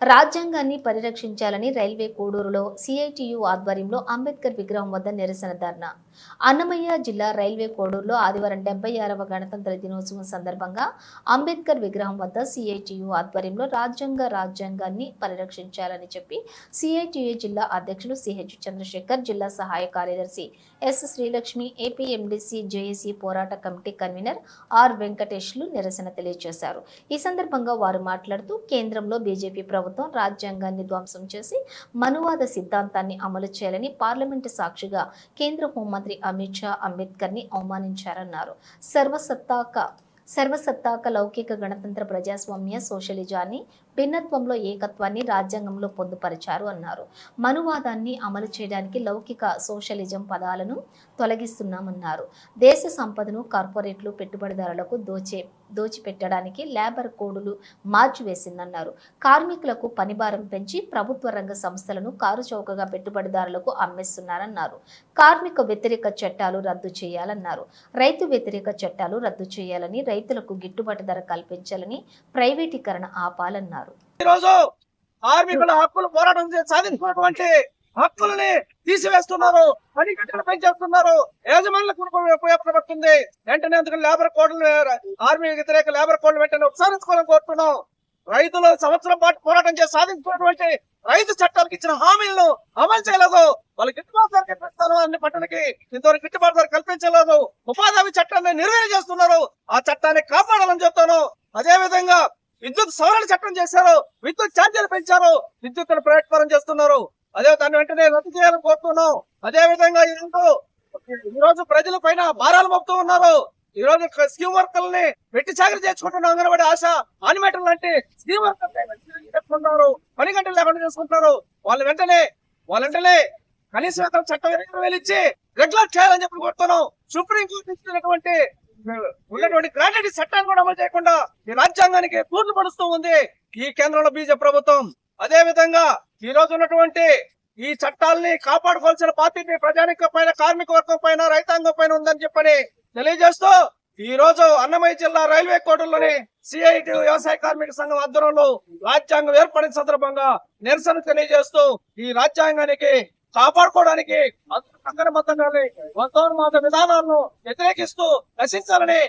రాజ్యాంగాన్ని పరిరక్షించాలని railway కోడూరులో CITU ఆధ్వర్యంలో అంబేద్కర్ విగ్రహం వద్ద నిరసన ధర్నా. అన్నమయ్య జిల్లా రైల్వే కోడూరులో ఆదివారం డెబ్బై ఆరవ గణతంత్ర దినోత్సవం సందర్భంగా అంబేద్కర్ విగ్రహం వద్ద సిఐటియు ఆధ్వర్యంలో రాజ్యాంగ రాజ్యాంగాన్ని పరిరక్షించాలని చెప్పి సిఐటియు జిల్లా అధ్యక్షులు సిహెచ్ చంద్రశేఖర్ జిల్లా సహాయ కార్యదర్శి ఎస్. శ్రీలక్ష్మి ఏపీఎండిసి జేఏసీ పోరాట కమిటీ కన్వీనర్ ఆర్. వెంకటేష్లు నిరసన తెలియజేశారు. ఈ సందర్భంగా వారు మాట్లాడుతూ కేంద్రంలో బీజేపీ ప్రభుత్వం రాజ్యాంగాన్ని ధ్వంసం చేసి మనువాద సిద్ధాంతాన్ని అమలు చేయాలని పార్లమెంటు సాక్షిగా కేంద్ర హోంమంత్రి అమిత్ షా అంబేద్కర్ని అవమానించారన్నారు. సర్వసత్తాక సర్వసత్తాక లౌకిక గణతంత్ర ప్రజాస్వామ్య సోషలిజాన్ని భిన్నత్వంలో ఏకత్వాన్ని రాజ్యాంగంలో పొందుపరిచారు అన్నారు. మనువాదాన్ని అమలు చేయడానికి లౌకిక సోషలిజం పదాలను తొలగిస్తున్నామన్నారు. దేశ సంపదను కార్పొరేట్లు పెట్టుబడిదారులకు దోచే దోచిపెట్టడానికి లేబర్ కోడులు మార్చివేసిందన్నారు. కార్మికులకు పనిభారం పెంచి ప్రభుత్వ రంగ సంస్థలను కారుచౌకగా పెట్టుబడిదారులకు అమ్మేస్తున్నారన్నారు. కార్మిక వ్యతిరేక చట్టాలు రద్దు చేయాలన్నారు. రైతు వ్యతిరేక చట్టాలు రద్దు చేయాలని రైతులకు గిట్టుబాటు ధర కల్పించాలని ప్రైవేటీకరణ ఆపాలన్నారు. ఈరోజు కార్మికుల హక్కులు పోరాటం చేసి హక్కుల్ని తీసివేస్తున్నారు. పని గంటలు పెంచేస్తున్నారు యజమానులకు ఉపయోగపడుతుంది. వెంటనే అందుకు లేబర్ కోడ్లు ఆర్మీ వ్యతిరేక లేబర్ కోడ్లు వెంటనే ఉపసంహరించుకోవాలని కోరుతున్నాం. రైతులు సంవత్సరం పాటు పోరాటం చేసి సాధించుకున్నటువంటి రైతు చట్టాలకు ఇచ్చిన హామీలను అమలు చేయలేదు. వాళ్ళకి గిట్టుబాటు పట్టణకి ఇంతవరకు గిట్టుబాటు ధర కల్పించలేదు. ఉపాధి హామీ చట్టాన్ని నిర్వీర్యం చేస్తున్నారు. ఆ చట్టాన్ని కాపాడాలని చెప్తాను. అదే విధంగా విద్యుత్ సవరణ చట్టం చేశారు. విద్యుత్ ఛార్జీలు పెంచారు. విద్యుత్ ప్రయత్నం చేస్తున్నారు. అదే దాన్ని వెంటనే రద్దు చేయాలని కోరుతున్నాం. అదే విధంగా ఈ రోజు ప్రజల పైన భారాలు మోపుతూ ఉన్నారు. ఈ రోజు స్కీమ్ వర్కర్లని వెట్టి చాకరీ చేసుకుంటున్న అంగన్వాడి ఆశ ఆనిమేటర్ లాంటి స్కీమ్ వర్కర్లు పని గంటలు లేకుండా చేసుకుంటున్నారు. వాళ్ళు వెంటనే వాళ్ళ వెంటనే కనీస వేతనం చట్టం ఇరవై వేలు ఇచ్చి రెగ్యులర్ చేయాలని చెప్పి కోరుతున్నాం. సుప్రీం కోర్టు ఇచ్చినటువంటి ఉన్నటువంటి గ్రాడ్యుటీ చట్టాన్ని కూడా అమలు చేయకుండా ఈ రాజ్యాంగానికి పూర్తి పడుస్తూ ఉంది ఈ కేంద్రంలో బీజేపీ ప్రభుత్వం. అదే విధంగా ఈ రోజు ఉన్నటువంటి ఈ చట్టాలని కాపాడుకోవాల్సిన బాధ్యత ప్రజానిక పైన కార్మిక వర్గం పైన రైతాంగం పైన ఉందని చెప్పని తెలియజేస్తూ ఈ రోజు అన్నమయ్య జిల్లా రైల్వే కోర్టులోని సిఐటి వ్యవసాయ కార్మిక సంఘం ఆధ్వర్యంలో రాజ్యాంగం ఏర్పడిన సందర్భంగా నిరసన తెలియజేస్తూ ఈ రాజ్యాంగానికి కాపాడుకోవడానికి అంతర్మతంగానే వంతోన్మాద విధానాలను వ్యతిరేకిస్తూ నశించాలని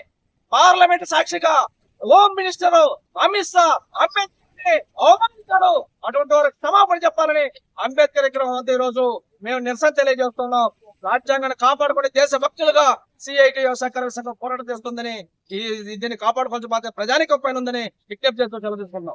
పార్లమెంట్ సాక్షిగా హోమ్ మినిస్టర్ అమిత్ షా అంబేద్కర్ అవమానించాడు. అటువంటి వారు క్షమాపణ చెప్పాలని అంబేద్కర్ విగ్రహం ఈ రోజు మేము నిరసన తెలియజేస్తున్నాం. రాజ్యాంగాన్ని కాపాడుకునే దేశ భక్తులుగా సిఐటి వ్యవసాయ సంఘం పోరాటం చేస్తుందని ఈ దీన్ని కాపాడుకోవాల్సిన బాధ్యత ప్రజానికం పైన ఉందని విజ్ఞప్తి చేస్తూ సెలవు తీసుకున్నాం